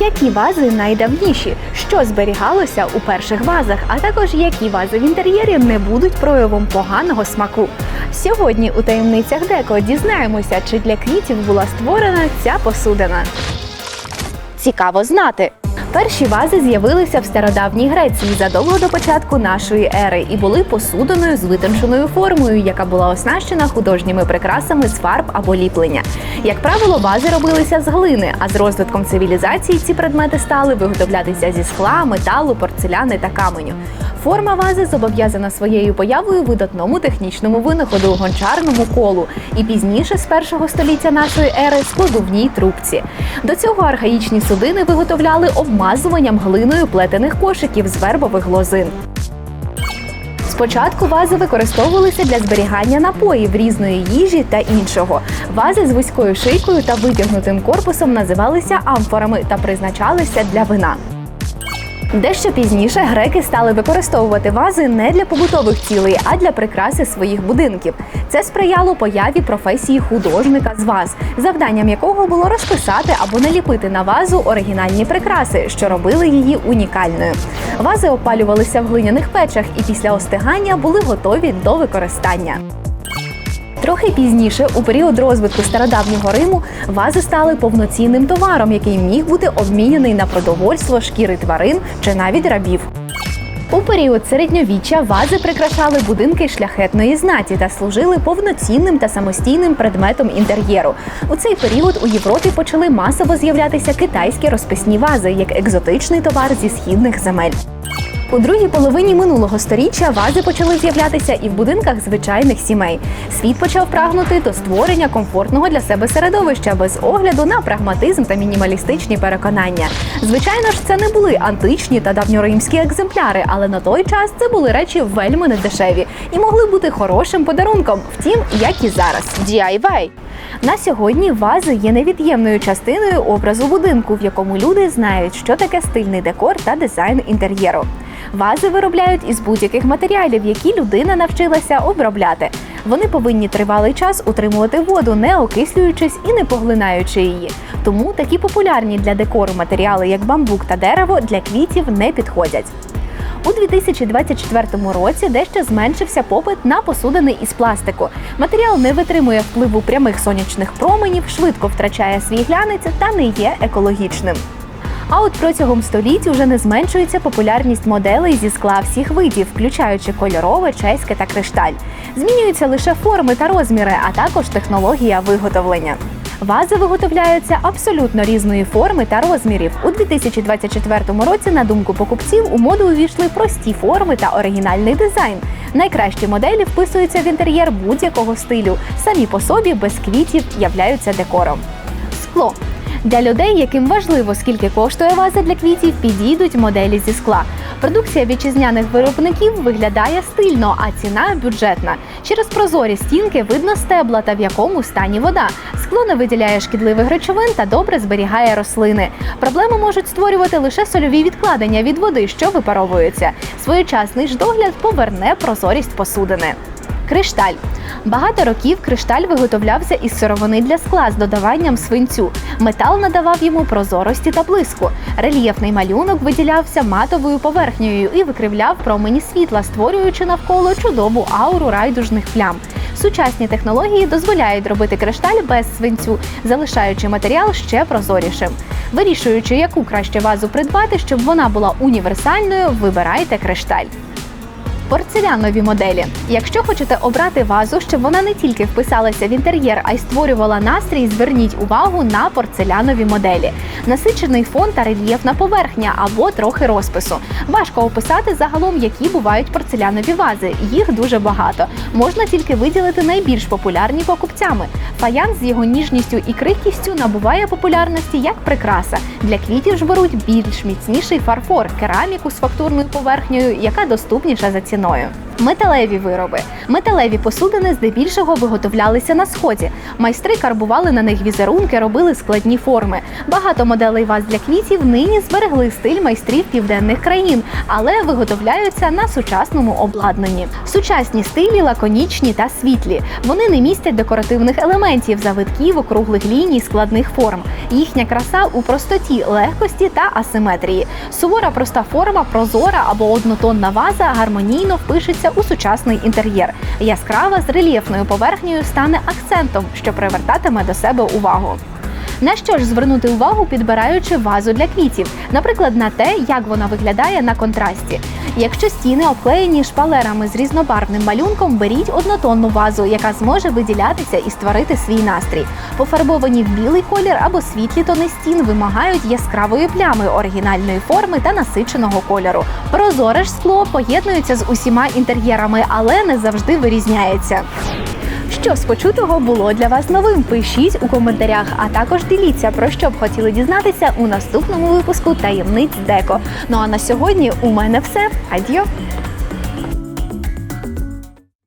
які вази найдавніші, що зберігалося у перших вазах, а також які вази в інтер'єрі не будуть проявом поганого смаку. Сьогодні у таємницях деко дізнаємося, чи для квітів була створена ця посудина. Цікаво знати. Перші вази з'явилися в стародавній Греції задовго до початку нашої ери і були посудиною з витонченою формою, яка була оснащена художніми прикрасами з фарб або ліплення. Як правило, вази робилися з глини, а з розвитком цивілізації ці предмети стали виготовлятися зі скла, металу, порцеляни та каменю. Форма вази зобов'язана своєю появою видатному технічному винаходу гончарному колу, і пізніше, з першого століття нашої ери, складовній трубці. До цього архаїчні судини виготовляли обмазуванням глиною плетених кошиків з вербових лозин. Спочатку вази використовувалися для зберігання напоїв різної їжі та іншого. Вази з вузькою шийкою та витягнутим корпусом називалися амфорами та призначалися для вина. Дещо пізніше греки стали використовувати вази не для побутових цілей, а для прикраси своїх будинків. Це сприяло появі професії художника з ваз, завданням якого було розписати або наліпити на вазу оригінальні прикраси, що робили її унікальною. Вази опалювалися в глиняних печах і після остигання були готові до використання. Трохи пізніше, у період розвитку стародавнього Риму, вази стали повноцінним товаром, який міг бути обміняний на продовольство, шкіри тварин чи навіть рабів. У період середньовіччя вази прикрашали будинки шляхетної знаті та служили повноцінним та самостійним предметом інтер'єру. У цей період у Європі почали масово з'являтися китайські розписні вази як екзотичний товар зі східних земель. У другій половині минулого сторіччя вази почали з'являтися і в будинках звичайних сімей. Світ почав прагнути до створення комфортного для себе середовища без огляду на прагматизм та мінімалістичні переконання. Звичайно ж, це не були античні та давньоримські екземпляри, але на той час це були речі вельми недешеві і могли бути хорошим подарунком. Втім, як і зараз. DIY. На сьогодні вази є невід'ємною частиною образу будинку, в якому люди знають, що таке стильний декор та дизайн інтер'єру. Вази виробляють із будь-яких матеріалів, які людина навчилася обробляти. Вони повинні тривалий час утримувати воду, не окислюючись і не поглинаючи її. Тому такі популярні для декору матеріали, як бамбук та дерево, для квітів не підходять. У 2024 році дещо зменшився попит на посудини із пластику. Матеріал не витримує впливу прямих сонячних променів, швидко втрачає свій глянець та не є екологічним. А от протягом століть уже не зменшується популярність моделей зі скла всіх видів, включаючи кольорове, чеське та кришталь. Змінюються лише форми та розміри, а також технологія виготовлення. Вази виготовляються абсолютно різної форми та розмірів. У 2024 році, на думку покупців, у моду увійшли прості форми та оригінальний дизайн. Найкращі моделі вписуються в інтер'єр будь-якого стилю. Самі по собі без квітів являються декором. Скло для людей, яким важливо, скільки коштує ваза для квітів, підійдуть моделі зі скла. Продукція вітчизняних виробників виглядає стильно, а ціна бюджетна. Через прозорі стінки видно стебла та в якому стані вода. Скло не виділяє шкідливих речовин та добре зберігає рослини. Проблеми можуть створювати лише сольові відкладення від води, що випаровуються. Своєчасний ж догляд поверне прозорість посудини. Кришталь багато років кришталь виготовлявся із сировини для скла з додаванням свинцю. Метал надавав йому прозорості та блиску. Рельєфний малюнок виділявся матовою поверхнею і викривляв промені світла, створюючи навколо чудову ауру райдужних плям. Сучасні технології дозволяють робити кришталь без свинцю, залишаючи матеріал ще прозорішим. Вирішуючи, яку краще вазу придбати, щоб вона була універсальною, вибирайте кришталь. Порцелянові моделі. Якщо хочете обрати вазу, щоб вона не тільки вписалася в інтер'єр, а й створювала настрій, зверніть увагу на порцелянові моделі. Насичений фон та рельєфна поверхня або трохи розпису. Важко описати загалом, які бувають порцелянові вази. Їх дуже багато. Можна тільки виділити найбільш популярні покупцями. Фаянс з його ніжністю і крихкістю набуває популярності як прикраса. Для квітів ж беруть більш міцніший фарфор, кераміку з фактурною поверхнею, яка доступніша за ціною. Металеві вироби. Металеві посудини здебільшого виготовлялися на сході. Майстри карбували на них візерунки, робили складні форми. Багато моделей ваз для квітів нині зберегли стиль майстрів південних країн, але виготовляються на сучасному обладнанні. Сучасні стилі лаконічні та світлі. Вони не містять декоративних елементів, завитків, округлих ліній, складних форм. Їхня краса у простоті, легкості та асиметрії. Сувора проста форма, прозора або однотонна ваза гармонійно впишеться у сучасний інтер'єр. Яскрава з рельєфною поверхнею стане акцентом, що привертатиме до себе увагу. На що ж звернути увагу, підбираючи вазу для квітів, наприклад, на те, як вона виглядає на контрасті. Якщо стіни обклеєні шпалерами з різнобарвним малюнком, беріть однотонну вазу, яка зможе виділятися і створити свій настрій. Пофарбовані в білий колір або світлі тони стін вимагають яскравої плями, оригінальної форми та насиченого кольору. Прозоре ж скло поєднується з усіма інтер'єрами, але не завжди вирізняється. Що з почутого було для вас новим? Пишіть у коментарях, а також діліться про що б хотіли дізнатися у наступному випуску таємниць Деко. Ну а на сьогодні у мене все. Адьо!